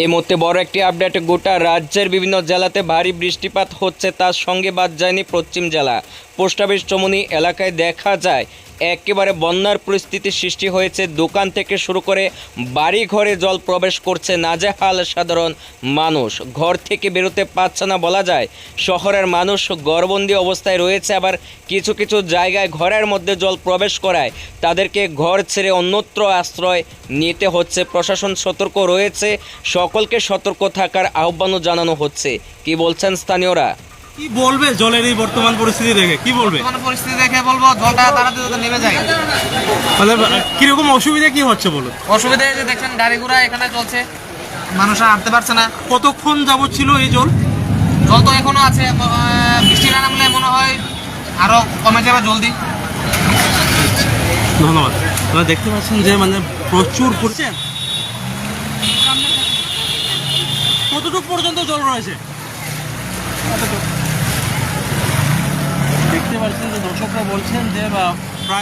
এই মুহূর্তে বড় একটি আপডেট, গোটা রাজ্যের বিভিন্ন জেলাতে ভারী বৃষ্টিপাত হচ্ছে, তার সঙ্গে বাদ যায়নি পশ্চিম জেলা। পোস্ট অফিস চমনি এলাকায় দেখা যায় একেবারে বন্যার পরিস্থিতি সৃষ্টি হয়েছে। দোকান থেকে শুরু করে বাড়ি ঘরে জল প্রবেশ করছে। নাজেহাল সাধারণ মানুষ। ঘর থেকে বেরোতে পারছে না বলা যায়। শহরের মানুষ গড়বন্দি অবস্থায় রয়েছে। আবার কিছু কিছু জায়গায় ঘরের মধ্যে জল প্রবেশ করায়। তাদেরকে ঘর ছেড়ে অন্যত্র আশ্রয় নিতে হচ্ছে। প্রশাসন সতর্ক রয়েছে। সকলকে সতর্ক থাকার আহ্বানও জানানো হচ্ছে। কি বলছেন স্থানীয়রা? কি বলবে জলের এই বর্তমান পরিস্থিতি দেখে? কি বলবে? পরিস্থিতি দেখে বলব জলটা তাড়াতাড়ি নেমে যায়। মানে কীরকম অসুবিধা কি হচ্ছে বলুন অসুবিধা যে দেখছেন গাড়ি ঘোড়া এখানে চলছে মানুষ আর হাঁটতে পারছে না। কতক্ষণ যাবত ছিল এই জল? জল তো এখনও আছে বৃষ্টি না নামলে মনে হয় আরও কমে যাবে জলদি। ধন্যবাদ। আপনারা দেখতে পাচ্ছেন যে মানে প্রচুর পড়ছে। কতটুকু পর্যন্ত জল রয়েছে? দেখতে দর্শকরা বলছেন যে প্রায়